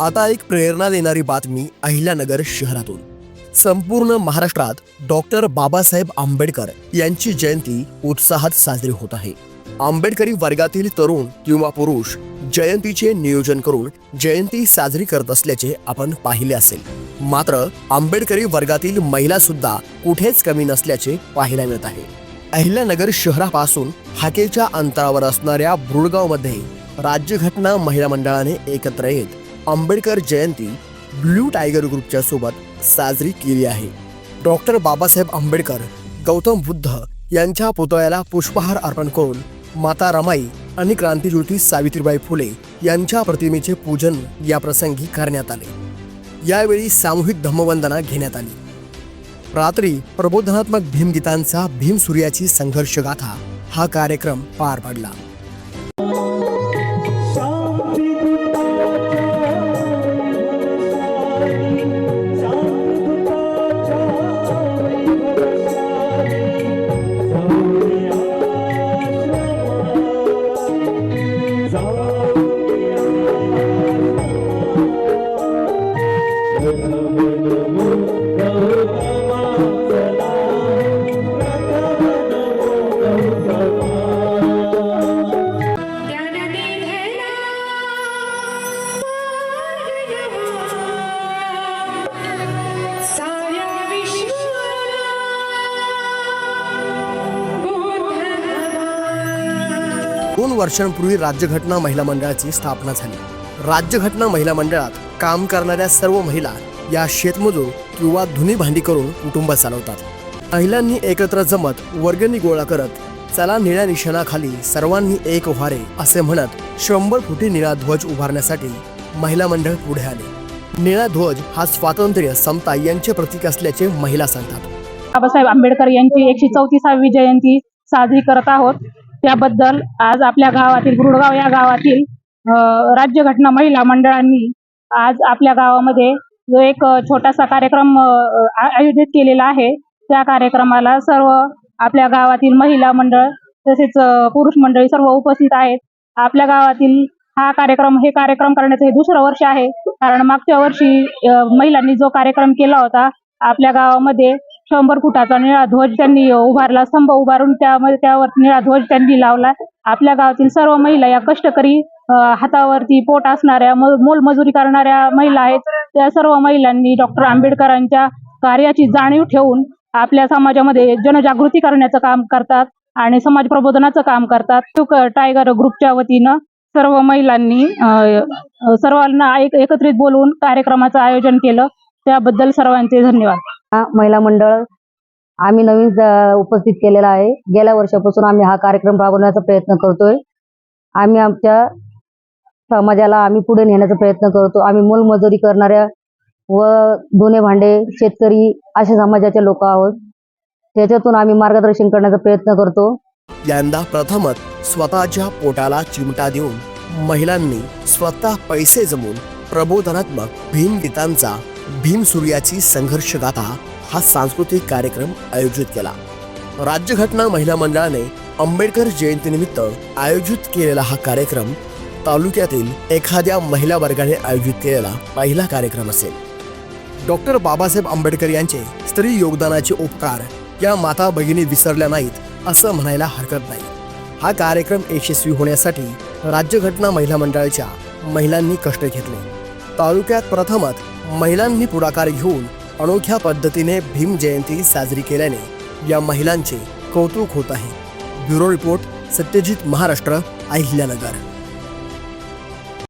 आता एक प्रेरणा देणारी बातमी अहिल्यानगर शहरातून. संपूर्ण महाराष्ट्रात डॉक्टर बाबासाहेब आंबेडकर यांची जयंती उत्साहात साजरी होत आहे. आंबेडकरी वर्गातील तरुण किंवा पुरुष जयंतीचे नियोजन करून जयंती साजरी करत असल्याचे आपण पाहिले असेल. मात्र आंबेडकरी वर्गातील महिला सुद्धा कुठेच कमी नसल्याचे पाहायला मिळत आहे. अहिल्यानगर शहरापासून हाकेच्या अंतरावर असणाऱ्या बुरगावमध्ये राज्यघटना महिला मंडळाने एकत्र येत आंबेडकर जयंती ब्ल्यू टायगर ग्रुपच्या सोबत साजरी केली आहे. डॉक्टर बाबासाहेब आंबेडकर गौतम बुद्ध यांच्या पुतळ्याला पुष्पहार अर्पण करून माता रमाई आणि क्रांतीज्योती सावित्रीबाई फुले यांच्या प्रतिमेचे पूजन या प्रसंगी करण्यात आले. यावेळी सामूहिक धम्मवंदना घेण्यात आली. रात्री प्रबोधनात्मक भीमगीतांचा भीमसूर्याची संघर्षगाथा हा कार्यक्रम पार पडला. Zalo. दोन वर्षांपूर्वी राज्यघटना महिला मंडळाची स्थापना झाली. राज्यघटना महिला मंडळात काम करणाऱ्या सर्व महिला या शेतमजूर किंवा धुनी भांडी करून कुटुंब चालवतात. महिलांनी एकत्र जमत वर्गणी गोळा करत चला निळ्या निशाणाखाली सर्वांनी एक व्हारे असे म्हणत शंभर फुटी निळा ध्वज उभारण्यासाठी महिला मंडळ पुढे आले. निळा ध्वज हा स्वातंत्र्य समता यांचे प्रतीक असल्याचे महिला सांगतात. बाबासाहेब आंबेडकर यांची एकशे चौतीसावी जयंती साजरी करत आहोत. त्याबद्दल आज आपल्या गावातील गुरुडगाव या गावातील राज्य राज्यघटना महिला मंडळांनी आज आपल्या गावामध्ये जो एक छोटासा कार्यक्रम आयोजित केलेला आहे. त्या कार्यक्रमाला सर्व आपल्या गावातील महिला मंडळ तसेच पुरुष मंडळी सर्व उपस्थित आहेत. आपल्या गावातील हा कार्यक्रम हे कार्यक्रम करण्याचं हे दुसरं वर्ष आहे. कारण मागच्या वर्षी महिलांनी जो कार्यक्रम केला होता आपल्या गावामध्ये शंभर फुटाचा निळा ध्वज त्यांनी उभारला. स्तंभ उभारून त्यामध्ये त्यावर निळा ध्वज त्यांनी लावला. आपल्या गावातील सर्व महिला या कष्टकरी हातावरती पोट असणाऱ्या मोलमजुरी करणाऱ्या महिला आहेत. त्या सर्व महिलांनी डॉक्टर आंबेडकरांच्या कार्याची जाणीव ठेवून आपल्या समाजामध्ये जनजागृती करण्याचं काम करतात आणि समाज प्रबोधनाचं काम करतात. टायगर ग्रुपच्या वतीनं सर्व महिलांनी सर्वांना एक एकत्रित बोलवून कार्यक्रमाचं आयोजन केलं. त्याबद्दल सर्वांचे धन्यवाद. महिला मंडळ आम्ही नवीन उपस्थित केलेला आहे. गेल्या वर्षापासून आम्ही हा कार्यक्रम राबवण्याचा प्रयत्न करतोय. आम्ही आमच्या समाजाला आम्ही पुढे नेण्याचा प्रयत्न करतो. आम्ही मोलमजुरी करणाऱ्या व दोन्ही भांडे शेतकरी अशा समाजाचे लोक आहोत. त्याच्यातून आम्ही मार्गदर्शन करण्याचा प्रयत्न करतो. यंदा प्रथमच स्वतःच्या पोटाला चिमटा देऊन महिलांनी स्वतः पैसे जमून प्रबोधनात्मक भीमगीतांचा भीमसूर्याची संघर्ष गाथा हा सांस्कृतिक कार्यक्रम आयोजित केला. राज्यघटना महिला मंडळाने आंबेडकर जयंतीनिमित्त आयोजित केलेला हा कार्यक्रम तालुक्यातील एखाद्या महिला वर्गाने आयोजित केलेला पहिला कार्यक्रम असेल. डॉक्टर बाबासाहेब आंबेडकर यांचे स्त्री योगदानाचे उपकार या माता भगिनी विसरल्या नाहीत असं म्हणायला हरकत नाही. हा कार्यक्रम यशस्वी होण्यासाठी राज्यघटना महिला मंडळाच्या महिलांनी कष्ट घेतले. तालुक्यात प्रथमच महिलांनी पुढाकार घेऊन अनोख्या पद्धतीने भीम जयंती साजरी केल्याने या महिलांचे कौतुक होत आहे. Bureau report Satyajit Maharashtra Ahilyanagar.